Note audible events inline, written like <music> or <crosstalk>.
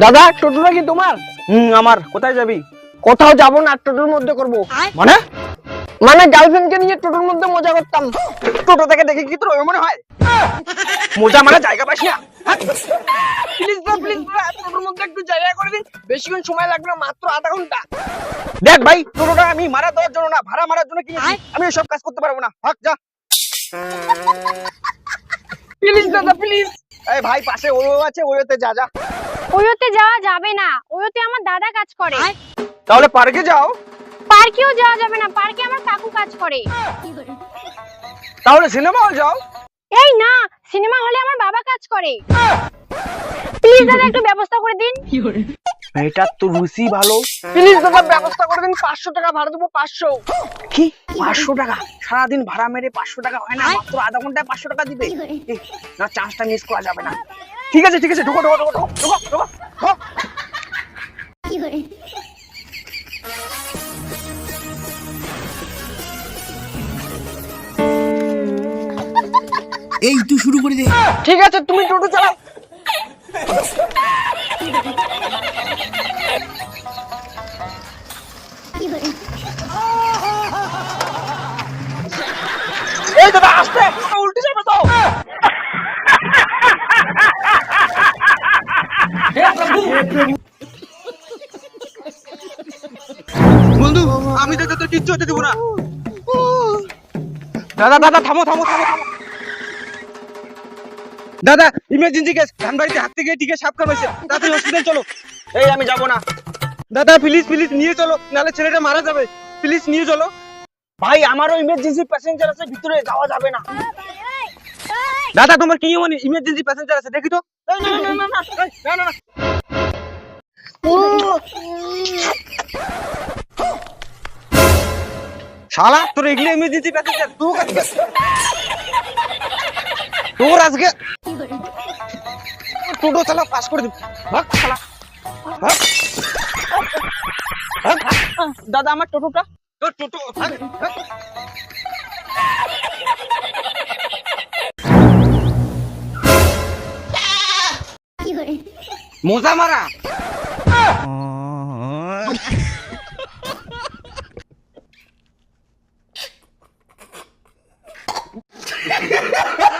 দাদা টোটোটা কি তোমার? হুম আমার। কোথায় যাবি? কোথাও যাব না টোটোর মধ্যে করব। মানে? মানে গার্লফ্রেন্ডকে নিয়ে টোটোর মধ্যে মজা করতাম। টোটো থেকে দেখে কি তোর ওই মনে হয়? মজা মানে জায়গা পাস না। প্লিজ না প্লিজ টোটোর মধ্যে একটু জায়গা করে দিন বেশিক্ষণ সময় লাগবে না মাত্র আধা ঘণ্টা। দেখ ভাই টোটোটা আমি মারা দেওয়ার জন্য না ভাড়া মারার জন্য কিনেছি। আমি সব কাজ করতে পারব না। হাক যা। প্লিজ দাদা প্লিজ এই ভাই পাশে ও আছে ওতে যা যা। ওয়োতে যাওয়া যাবে না। ওয়োতে আমার দাদা কাজ করে। তাহলে পার্কে যাও। পার্কেও যাওয়া যাবে না পার্কে আমার কাকু কাজ করে। তাহলে সিনেমা হল যাও। এই না সিনেমা হলে আমার বাবা কাজ করে। প্লিজ দাদা একটু ব্যবস্থা করে দিন। এটা তো রুচি ভালো। প্লিজ দাদা ব্যবস্থা করে দিন পাঁচশো টাকা ভাড়া দেবো পাঁচশো। কি? পাঁচশো টাকা? সারাদিন ভাড়া মেরে পাঁচশো টাকা হয় না? মাত্র আধা ঘন্টায় পাঁচশো টাকা দিবে। না চান্সটা মিস করা যাবে না। ঠিক আছে ঠিক আছে ঢোকো ঢোকো ঢোকো ঢোকো ঢোকো ঢোকো ঢোকো। এই তুই শুরু করে দে। ঠিক আছে তুমি টোটো চালাও। এই দাদা আসতে উল্টে যাবে তো বন্ধু আমি তো তোর কিচ্ছু হতে দেবো না। দাদা দাদা থামো থামো থামো থামো। দাদা ইমার্জেন্সি কেস ধানবাড়িতে হাত থেকে টিকে সাপ কামাইছে তাড়াতাড়ি হসপিটাল চলো। এই আমি যাব না। দাদা প্লিজ প্লিজ নিয়ে চলো নাহলে ছেলেটা মারা যাবে। প্লিজ নিয়ে চলো। ভাই আমারও ইমার্জেন্সি প্যাসেঞ্জার আছে ভিতরে যাওয়া যাবে না। দাদা তোমার কি মানে ইমার্জেন্সি প্যাসেঞ্জার আছে? দেখি তো। না, না, না, না, না, না। শালা তোর এগুলো ইমার্জেন্সি প্যাসেঞ্জার তুই আজকে তোর আজকে টোটো চালা পাস করে দিব। ভাগ শালা। দাদা আমার টোটোটা। তোর টোটো। মজা মারা। 어... <laughs>